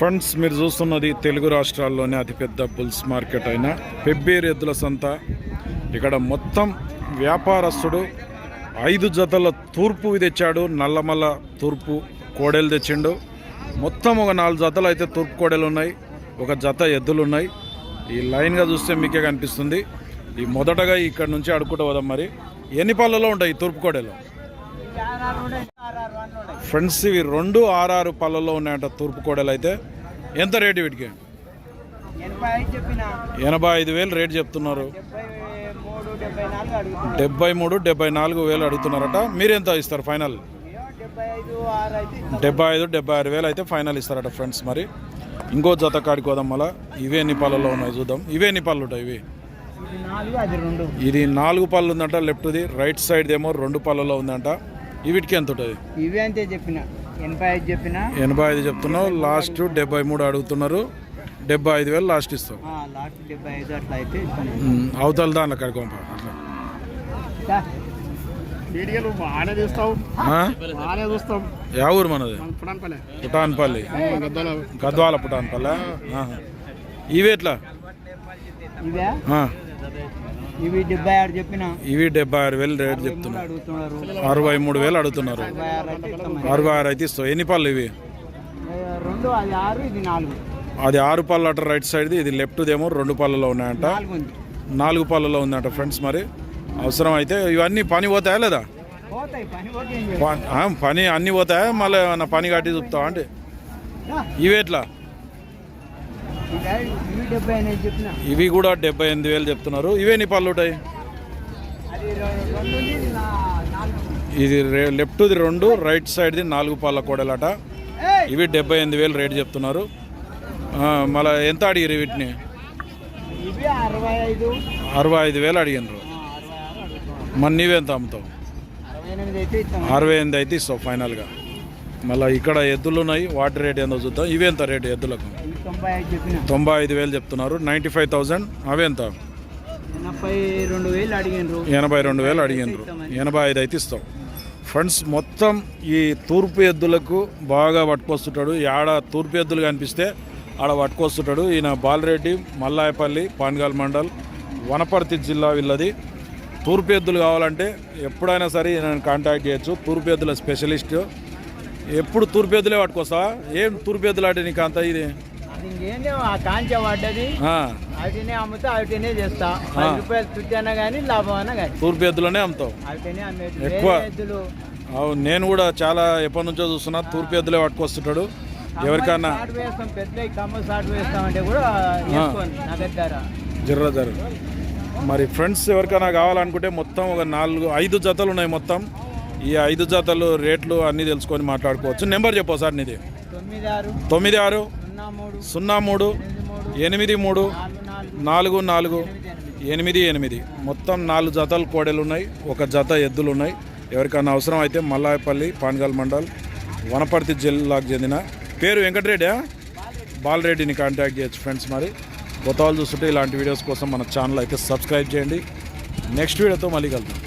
Friends మీరు చూస్తున్నది తెలుగు రాష్ట్రాల్లోనే అతిపెద్ద బుల్స్ మార్కెట్ అయిన పెబ్బేరు ఎద్దుల సంత. ఇక్కడ మొత్తం వ్యాపారస్తుడు ఐదు జతల తూర్పు తెచ్చాడు నల్లమల్ల తూర్పు కోడెలు తెచ్చిండు. మొత్తం ఒక నాలుగు జతలు అయితే తూర్పు కోడెలు ఉన్నాయి ఒక జత ఎద్దులు ఉన్నాయి. ఈ లైన్గా చూస్తే మీకే కనిపిస్తుంది. ఈ మొదటగా ఇక్కడ నుంచి అడుక్కుంటూ పోదాం మరి. ఎన్ని పళ్ళలో ఉంటాయి తూర్పు కోడెలు? ఫ్రెండ్స్ ఇవి రెండు ఆర్ఆర్ పళ్ళలో ఉన్నాయంట తూర్పు కోడలు అయితే. ఎంత రేటు వీటికి? ఎనభై ఐదు వేలు రేట్ చెప్తున్నారు. డెబ్బై మూడు డెబ్బై నాలుగు వేలు అడుగుతున్నారట. మీరు ఎంత ఇస్తారు ఫైనల్? డెబ్బై ఐదు. డెబ్బై ఆరు వేలు అయితే ఫైనల్ ఇస్తారట ఫ్రెండ్స్ మరి. ఇంకో జత కాడికి పోదాం మళ్ళా. ఇవే ఎన్ని పళ్ళలో ఉన్నాయి చూద్దాం. ఇవే ఎన్ని పళ్ళు ఉంటాయి ఇవి? ఇది నాలుగు పళ్ళు ఉందంట లెఫ్ట్ది రైట్ సైడ్ ఏమో రెండు పళ్ళలో ఉందంట. వీటికి ఎంత ఉంటుంది? ఇవి అంతే చెప్పిన. ఎనభై ఐదు చెప్తున్నావు లాస్ట్ డెబ్బై మూడు అడుగుతున్నారు. డెబ్బై ఐదు వేలు లాస్ట్ ఇస్తాం ఆ, లాస్ట్ డెబ్బై ఐదు అట్లా అయితే ఇస్తాను. ఉమ్, అవతల దానిలో కడుకోంప అట్లా. దా. వీడియోలు బాగానే చూస్తావు. ఆ? బాగానే చూస్తాం. యా ఊరు మనది? పుటాన్పల్లి గద్వాల. పుటాన్పల్లి. ఇవి ఎట్లా? ఇవే డెబ్బై ఆరు చెప్పిన? ఇవి డెబ్బై ఆరు వేలు రేట్ చెప్తున్నారు అరవై మూడు వేలు అడుగుతున్నారు. అరవై ఆరు అయితే ఇస్తావు ఎన్ని పళ్ళు ఇవి? రెండు అది ఆరు ఇది నాలుగు. అది ఆరు పళ్ళు అట రైట్ సైడ్ది ఇది లెఫ్ట్ది ఏమో రెండు పళ్ళలో ఉన్నాయంట. నాలుగు పళ్ళలో ఉందంట ఫ్రెండ్స్ మరి. అవసరం అయితే ఇవన్నీ పని పోతాయా లేదా? పని అన్ని పోతాయా? మళ్ళీ ఏమన్నా పని కట్టి చూపుతావా అంటే? దా. ఇవి కూడా డెబ్బై ఎనిమిది వేలు చెప్తున్నారు. ఇవే నీ పళ్ళు ఉంటాయి? ఇది లెఫ్ట్ది రెండు రైట్ సైడ్ది నాలుగు పళ్ళ కోడలట! ఇవి డెబ్బై ఎనిమిది వేలు రేట్ చెప్తున్నారు. మళ్ళీ ఎంత అడిగారు వీటిని? అరవై ఐదు. వేలు అడిగినారు. మరి నీవెంత అమ్ముతావు? అరవై ఎనిమిది అయితే ఇస్తావు ఫైనల్గా. మళ్ళీ ఇక్కడ ఎద్దులు ఉన్నాయి వాటి రేట్ ఏందో చూద్దాం. ఇవి ఎంత రేటు ఎద్దులకు? తొంభై ఐదు వేలు చెప్తున్నారు. నైంటీ ఫైవ్ థౌజండ్ అవి ఎంత? ఎనభై రెండు వేలు అడిగినారు ఎనభై ఐదు అయితే ఇస్తాం. ఫ్రెండ్స్ మొత్తం ఈ తూర్పు ఎద్దులకు బాగా పట్టుకొస్తుంటాడు. ఆడ తూర్పు ఎద్దులు కనిపిస్తే ఆడ పట్టుకొస్తుంటాడు. ఈయన బాలరెడ్డి మల్లాయపల్లి పాన్గాల్ మండల్ వనపర్తి జిల్లా వీళ్ళది. తూర్పు ఎద్దులు కావాలంటే ఎప్పుడైనా సరే నేను కాంటాక్ట్ చేయొచ్చు. తూర్పు ఎద్దుల స్పెషలిస్ట్ ఎప్పుడు తూర్పు ఎద్దులే పట్టుకొస్తావా ఏం తూర్పు ఎద్దులు అంటే నీకు అంత ఇది? అది ఇంకేంటి ఆ కాంచె పడ్డది. ఆ, అవిటినే అమ్ముతా అవిటినే చేస్తా పది రూపాయలు తుట్టి అన్నా కానీ లాభం అన్నా కానీ తూర్పు ఎద్దులనే అమ్ముతావు. అవిటినే అమ్మేది ఎక్కువ. ఎద్దులు. అవును నేను కూడా చాలా ఎప్పటి నుంచో చూస్తున్నా తూర్పు ఎద్దులే పట్టుకొస్తుంటాడు. ఎవరికన్నా సాటు వేస్తాం పెద్ద కమ్మ సాటు వేస్తామంటే కూడా వేసుకోండి నా దగ్గర. జర్ర జర్ర. మరి ఫ్రెండ్స్ ఎవరికైనా కావాలనుకుంటే మొత్తం ఒక నాలుగు ఐదు జతలు ఉన్నాయి మొత్తం. ఈ ఐదు జతలు రేట్లు అన్నీ తెలుసుకొని మాట్లాడుకోవచ్చు. నెంబర్ చెప్పు సార్ నీది. తొమ్మిది ఆరు. సున్నా మూడు ఎనిమిది మూడు నాలుగు నాలుగు ఎనిమిది ఎనిమిది. మొత్తం నాలుగు జతలు కోడెలు ఉన్నాయి ఒక జత ఎద్దులు ఉన్నాయి ఎవరికైనా అవసరం అయితే మల్లాయపల్లి పాన్గాల్ మండల్ వనపర్తి జిల్లాకు చెందిన పేరు వెంకటరెడ్డి బాలరెడ్డిని కాంటాక్ట్ చేయొచ్చు ఫ్రెండ్స్ మరి. కొత్తవాళ్ళు చూస్తుంటే ఇలాంటి వీడియోస్ కోసం మన ఛానల్ అయితే సబ్స్క్రైబ్ చేయండి. నెక్స్ట్ వీడియోతో మళ్ళీ కలుద్దాం.